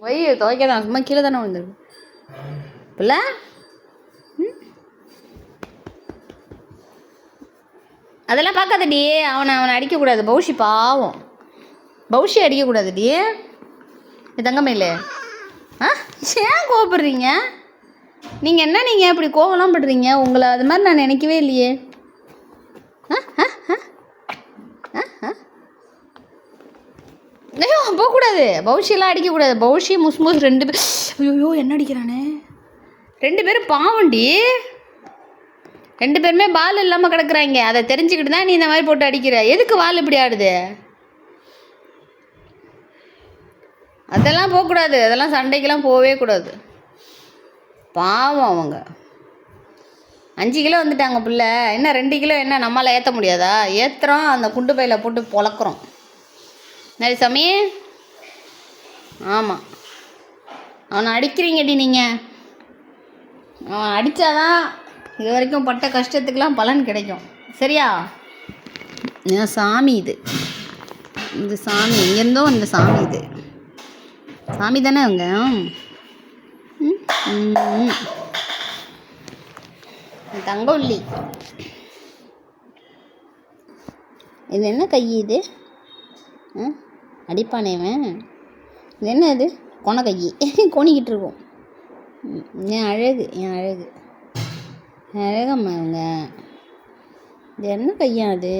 Y துவைக்காதான் சும்மா கீழே தானே விழுந்துருக்கு பிள்ளை? ம்? அதெல்லாம் பார்க்காதடி அவனை அவனை அடிக்கக்கூடாது. பௌஷி பாவம். பௌஷி அடிக்கக்கூடாதுடி இது தங்கமயில. ஆ? ஏன் கோவப்படுறீங்க? நீங்கள் என்ன நீங்கள் இப்படி கோவம்லாம் படுறீங்க? உங்களை அது மாதிரி நான் நினைக்கவே இல்லையே. ஆ? ஆ ஆ அடிக்கக்கூடாது. போகக்கூடாது அடிக்கக்கூடாது. பவுஷி முஸ்முஸ் ரெண்டு பேர் ஐயோ என்ன அடிக்கிறானே? ரெண்டு பேரும் பாவண்டி ரெண்டு பேருமே பால் இல்லாமல் கிடக்குறாங்க. அதை தெரிஞ்சுக்கிட்டு தான் நீ இந்த மாதிரி போட்டு அடிக்கிற. எதுக்கு வால் இப்படி ஆடுது? அதெல்லாம் போகக்கூடாது. அதெல்லாம் சண்டைக்கெல்லாம் போகவே கூடாது. பாவம் அவங்க. அஞ்சு கிலோ வந்துட்டாங்க பிள்ளை. என்ன ரெண்டு கிலோ என்ன நம்மளால் ஏற்ற முடியாதா? ஏற்றுறோம் அந்த குண்டு பையில் போட்டு பொழக்கிறோம். நரி சாமி? ஆமாம் அவனை அடிக்கிறீங்கடி நீங்கள் அவன் அடித்தாதான் இது வரைக்கும் பட்ட கஷ்டத்துக்கெலாம் பலன் கிடைக்கும். சரியா? ஏன் சாமி இது. இந்த சாமி எங்கேருந்தோ இந்த சாமி இது. சாமி தானே அவங்க ம், தங்கவள்ளி இது என்ன கை இது? ஆ? இது என்ன இது கொன கை கோணிக்கிட்டு இருக்கும். என் அழகு என் அழகு. அழகம்மா இவங்க. இது என்ன கையா அது?